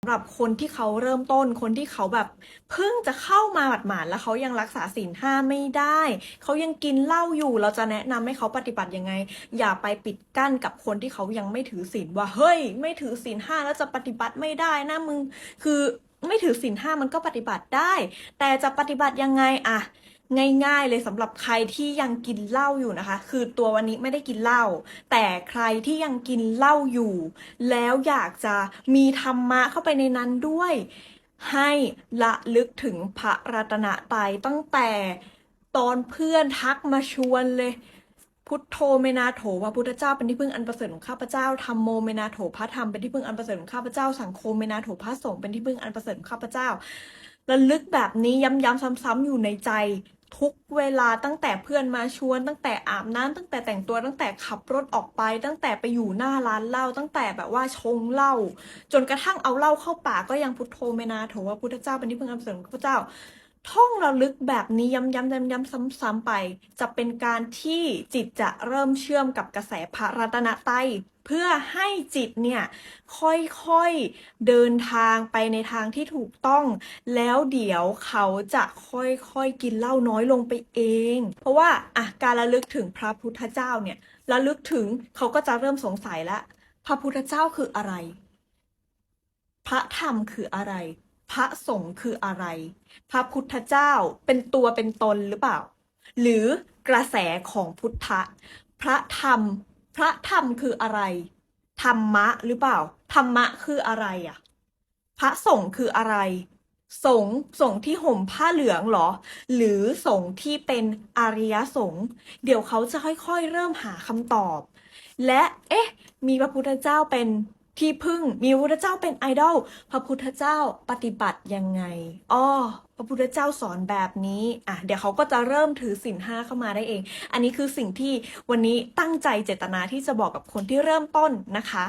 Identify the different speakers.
Speaker 1: สำหรับคนที่เขาเริ่มต้นคนที่เขาแบบเพิ่งจะเข้ามาหมาดๆแล้วเขายังรักษาศีลห้าไม่ได้ เขายังกินเหล้าอยู่ เราจะแนะนำให้เขาปฏิบัติยังไง อย่าไปปิดกั้นกับคนที่เขายังไม่ถือศีลว่าเฮ้ย ไม่ถือศีลห้าแล้วจะปฏิบัติไม่ได้นะมึง คือไม่ถือศีลห้ามันก็ปฏิบัติได้ แต่จะปฏิบัติยังไงอะ ง่าย ๆ เลยสำหรับใครที่ยังกินเหล้าอยู่นะคะ คือตัววันนี้ไม่ได้กินเหล้าแต่ใครที่ยังกินเหล้าอยู่ แล้วอยากจะมีธรรมะเข้าไปในนั้นด้วย ให้ละลึกถึงพระรัตนตรัยตั้งแต่ตอนเพื่อนทักมาชวนเลย พุทโธเมนาโถพระพุทธเจ้าเป็นที่พึ่งอันประเสริฐของข้าพเจ้าธรรมโมเมนาโถพระธรรมเป็นที่พึ่งอันประเสริฐของข้าพเจ้า สังโฆเมนาโถพระสงฆ์เป็นที่พึ่งอันประเสริฐของข้าพเจ้าระลึกแบบนี้ย้ำๆซ้ำๆอยู่ในใจทุกเวลาตั้งแต่เพื่อนมาชวน ตั้งแต่อาบน้ำตั้งแต่แต่งตัวตั้งแต่ขับรถออกไป ตั้งแต่ไปอยู่หน้าร้านเหล้าตั้งแต่แบบว่าชงเหล้าจนกระทั่งเอาเหล้าเข้าปากก็ยังพุทโธเมนาโถว่าพุทธเจ้าเป็นที่พึ่งอันประเสริฐของข้าพเจ้า ท่องระลึกแบบนี้ย้ำๆย้ำๆซ้ำๆไป จะเป็นการที่จิตจะเริ่มเชื่อมกับกระแสพระรัตนตรัยเพื่อให้จิตเนี่ยค่อยๆเดินทางไปในทางที่ถูกต้อง แล้วเดี๋ยวเขาจะค่อยๆกินเหล้าน้อยลงไปเอง เพราะว่าอะการระลึกถึงพระพุทธเจ้าเนี่ยระลึกถึงเขาก็จะเริ่มสงสัยล้วพระพุทธเจ้าคืออะไร พระธรรมคืออะไร พระสงฆ์คืออะไร พระพุทธเจ้าเป็นตัวเป็นตนหรือเปล่า หรือกระแสของพุทธะ พระธรรม พระธรรมคืออะไร ธรรมะหรือเปล่า ธรรมะคืออะไรอะ พระสงฆ์คืออะไร สงฆ์สงฆ์ที่ห่มผ้าเหลืองเหรอ หรือสงฆ์ที่เป็นอริยสงฆ์ เดี๋ยวเขาจะค่อยๆเริ่มหาคำตอบ และ เอ๊ะ มีพระพุทธเจ้าเป็น ที่พึ่งมีพระพุทธเจ้าเป็นไอดอลพระพุทธเจ้าปฏิบัติยังไงอ้อพระพุทธเจ้าสอนแบบนี้อะเดี๋ยวเขาก็จะเริ่มถือศีลห้าเข้ามาได้เอง อันนี้คือสิ่งที่วันนี้ตั้งใจเจตนาที่จะบอกกับคนที่เริ่มต้นนะคะ